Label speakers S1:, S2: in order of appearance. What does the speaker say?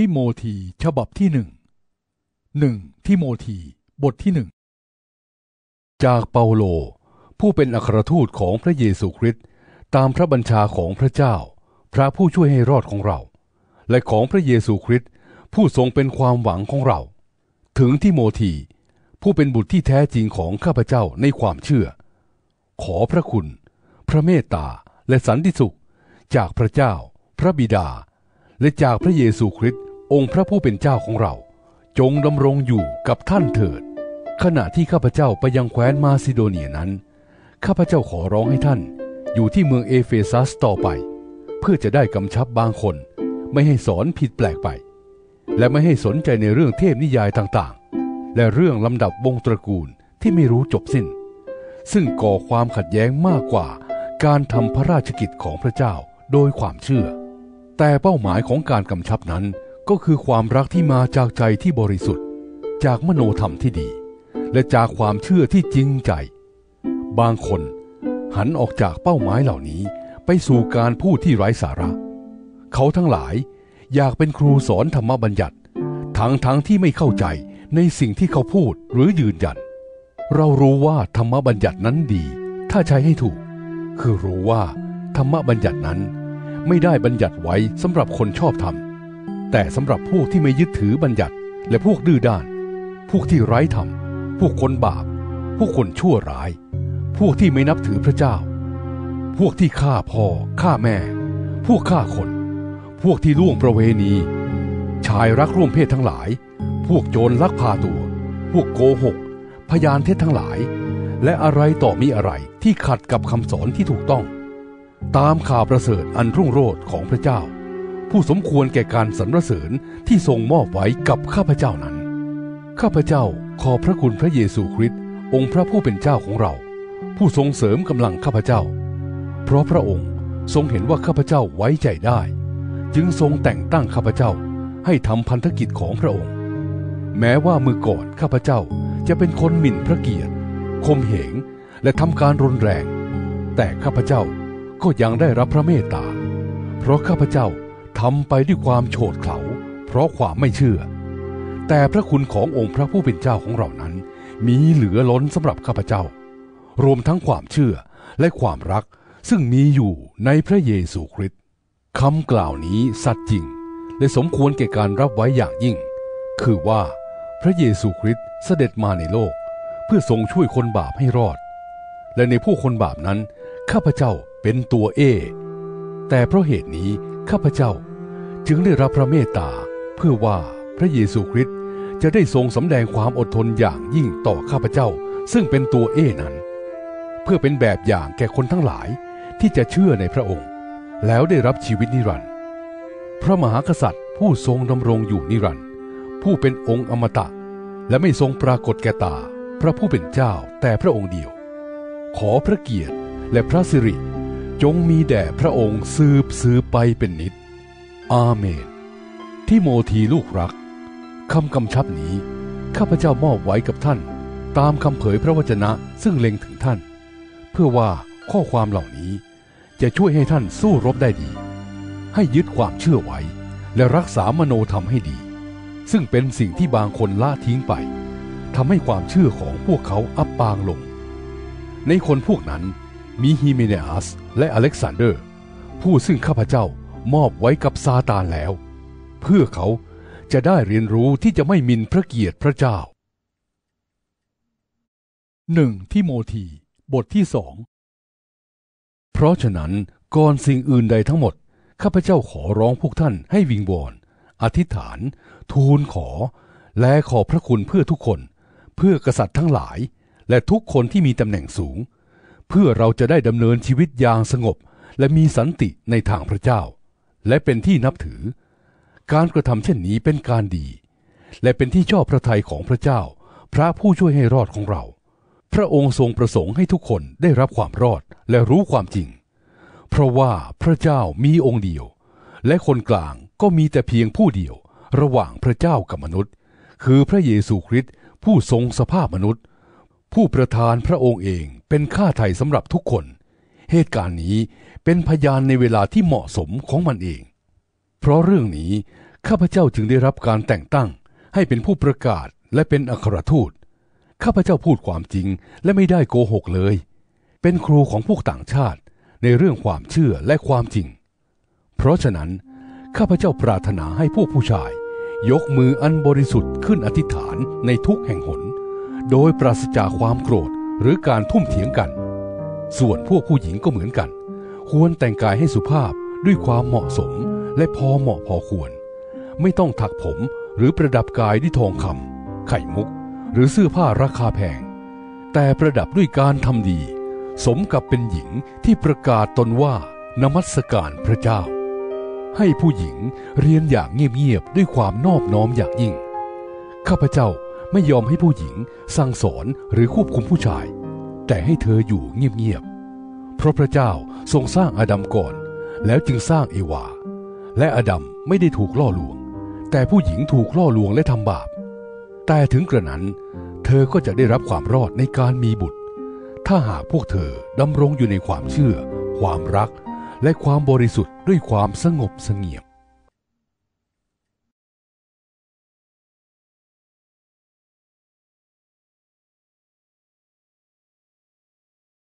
S1: ทิโมธีฉบับที่หนึ่งหนึ่งทิโมธีบทที่หนึ่ง
S2: จากเปาโล ผู้เป็นอัครทูตของพระเยซูคริสต์ตามพระบัญชาของพระเจ้า พระผู้ช่วยให้รอดของเรา และของพระเยซูคริสต์ผู้ทรงเป็นความหวังของเรา ถึงทิโมธีผู้เป็นบุตรที่แท้จริงของข้าพเจ้าในความเชื่อ ขอพระคุณ พระเมตตาและสันติสุข จากพระเจ้า พระบิดา และจากพระเยซูคริสต์ องค์พระผู้เป็นเจ้าของเรา จงดำรงอยู่กับท่านเถิด ขณะที่ข้าพเจ้าไปยังแคว้นมาซิโดเนียนั้น ข้าพเจ้าขอร้องให้ท่าน อยู่ที่เมืองเอเฟซัสต่อไป เพื่อจะได้กำชับบางคน ไม่ให้สอนผิดแปลกไป และไม่ให้สนใจในเรื่องเทพนิยายต่างๆ และเรื่องลำดับวงตระกูลที่ไม่รู้จบสิ้น ซึ่งก่อความขัดแย้งมากกว่าการทำพระราชกิจของพระเจ้าโดยความเชื่อ แต่เป้าหมายของการกำชับนั้น ก็คือความรักที่มาจากใจที่บริสุทธิ์ จากมโนธรรมที่ดี และจากความเชื่อที่จริงใจ บางคนหันออกจากเป้าหมายเหล่านี้ไปสู่การพูดที่ไร้สาระ เขาทั้งหลายอยากเป็นครูสอนธรรมบัญญัติ ทั้งทั้งที่ไม่เข้าใจในสิ่งที่เขาพูดหรือยืนยัน เรารู้ว่าธรรมบัญญัตินั้นดี ถ้าใช้ให้ถูก คือรู้ว่าธรรมบัญญัตินั้นไม่ได้บัญญัติไว้สำหรับคนชอบธรรม แต่สำหรับพวกที่ไม่ยึดถือบัญญัติและพวกดื้อด้าน พวกที่ไร้ธรรม พวกคนบาป พวกคนชั่วร้าย พวกที่ไม่นับถือพระเจ้า พวกที่ฆ่าพ่อฆ่าแม่ พวกฆ่าคน พวกที่ล่วงประเวณี ชายรักร่วมเพศทั้งหลาย พวกโจรลักพาตัว พวกโกหก พยานเท็จทั้งหลาย และอะไรต่อมีอะไรที่ขัดกับคำสอนที่ถูกต้อง ตามข่าวประเสริฐอันรุ่งโรจน์ของพระเจ้า ผู้สมควรแก่การสรรเสริญที่ทรงมอบไว้กับข้าพเจ้านั้น ข้าพเจ้าขอพระคุณพระเยซูคริสต์องค์พระผู้เป็นเจ้าของเรา ผู้ทรงเสริมกำลังข้าพเจ้า เพราะพระองค์ทรงเห็นว่าข้าพเจ้าไว้ใจได้ จึงทรงแต่งตั้งข้าพเจ้าให้ทำพันธกิจของพระองค์ แม้ว่ามือก่อนข้าพเจ้าจะเป็นคนหมิ่นพระเกียรติคมเหงและทำการรุนแรง แต่ข้าพเจ้าก็ยังได้รับพระเมตตา เพราะข้าพเจ้า ทำไปด้วยความโฉดเขลาเพราะความไม่เชื่อ แต่พระคุณขององค์พระผู้เป็นเจ้าของเรานั้น มีเหลือล้นสำหรับข้าพเจ้า รวมทั้งความเชื่อและความรักซึ่งมีอยู่ในพระเยซูคริสต์คำกล่าวนี้สัตย์จริง และสมควรแก่การรับไว้อย่างยิ่ง คือว่าพระเยซูคริสต์เสด็จมาในโลก เพื่อทรงช่วยคนบาปให้รอด และในผู้คนบาปนั้น ข้าพเจ้าเป็นตัวเอ แต่เพราะเหตุนี้ ข้าพเจ้าจึงได้รับพระเมตตาเพื่อว่าพระเยซูคริสต์จะได้ทรงสำแดงความอดทนอย่างยิ่งต่อข้าพเจ้า ซึ่งเป็นตัวเอนั้น เพื่อเป็นแบบอย่างแก่คนทั้งหลายที่จะเชื่อในพระองค์ แล้วได้รับชีวิตนิรันดร์พระมหากษัตริย์ผู้ทรงดำรงอยู่นิรันดร์ผู้เป็นองค์อมตะ และไม่ทรงปรากฏแก่ตา พระผู้เป็นเจ้าแต่พระองค์เดียว ขอพระเกียรติและพระสิริ จงมีแด่พระองค์สืบสืบไปเป็นนิจอาเมน ที่โมทีลูกรักคำกำชับนี้ ข้าพเจ้ามอบไว้กับท่าน ตามคำเผยพระวจนะซึ่งเล็งถึงท่าน เพื่อว่าข้อความเหล่านี้จะช่วยให้ท่านสู้รบได้ดี ให้ยึดความเชื่อไว้ และรักษามโนธรรมให้ดี ซึ่งเป็นสิ่งที่บางคนละทิ้งไปทำให้ความเชื่อของพวกเขาอับปางลง ในคนพวกนั้น มีฮิเมเนอัสและอเล็กซานเดอร์ ผู้ซึ่งข้าพเจ้ามอบไว้กับซาตานแล้ว เพื่อเขาจะได้เรียนรู้ที่จะไม่มินพระเกียรติพระเจ้า
S1: หนึ่งทิโมธีบทที่สอง
S2: เพราะฉะนั้นก่อนสิ่งอื่นใดทั้งหมด ข้าพเจ้าขอร้องพวกท่านให้วิงวอนอธิษฐาน ทูลขอ และขอพระคุณเพื่อทุกคน เพื่อกษัตริย์ทั้งหลาย และทุกคนที่มีตำแหน่งสูง เพื่อเราจะได้ดำเนินชีวิตอย่างสงบ และมีสันติในทางพระเจ้า และเป็นที่นับถือ การกระทำเช่นนี้เป็นการดี และเป็นที่ชอบพระทัยของพระเจ้า พระผู้ช่วยให้รอดของเรา พระองค์ทรงประสงค์ให้ทุกคนได้รับความรอดและรู้ความจริง เพราะว่าพระเจ้ามีองค์เดียว และคนกลางก็มีแต่เพียงผู้เดียว ระหว่างพระเจ้ากับมนุษย์ คือพระเยซูคริสต์ผู้ทรงสภาพมนุษย์ ผู้ประทานพระองค์เองเป็นค่าไถ่สำหรับทุกคน เหตุการณ์นี้เป็นพยานในเวลาที่เหมาะสมของมันเอง เพราะเรื่องนี้ข้าพเจ้าจึงได้รับการแต่งตั้ง ให้เป็นผู้ประกาศและเป็นอัครทูต ข้าพเจ้าพูดความจริงและไม่ได้โกหกเลย เป็นครูของพวกต่างชาติในเรื่องความเชื่อและความจริง เพราะฉะนั้น ข้าพเจ้าปรารถนาให้พวกผู้ชาย ยกมืออันบริสุทธิ์ขึ้นอธิษฐานในทุกแห่งหน โดยปราศจากความโกรธหรือการทุ่มเถียงกัน ส่วนพวกผู้หญิงก็เหมือนกัน ควรแต่งกายให้สุภาพด้วยความเหมาะสมและพอเหมาะพอควร ไม่ต้องถักผมหรือประดับกายด้วยทองคำไข่มุก หรือเสื้อผ้าราคาแพง แต่ประดับด้วยการทำดี สมกับเป็นหญิงที่ประกาศตนว่านมัสการพระเจ้า ให้ผู้หญิงเรียนอย่างเงียบๆด้วยความนอบน้อมอย่างยิ่ง ข้าพเจ้า ไม่ยอมให้ผู้หญิงสั่งสอนหรือควบคุมผู้ชาย แต่ให้เธออยู่เงียบๆเพราะพระเจ้าทรงสร้างอาดัมก่อน แล้วจึงสร้างเอวา และอาดัมไม่ได้ถูกล่อลวง แต่ผู้หญิงถูกล่อลวงและทำบาป แต่ถึงกระนั้น เธอก็จะได้รับความรอดในการมีบุตร ถ้าหากพวกเธอดำรงอยู่ในความเชื่อ ความรัก และความบริสุทธิ์ด้วยความสงบเสงี่ยม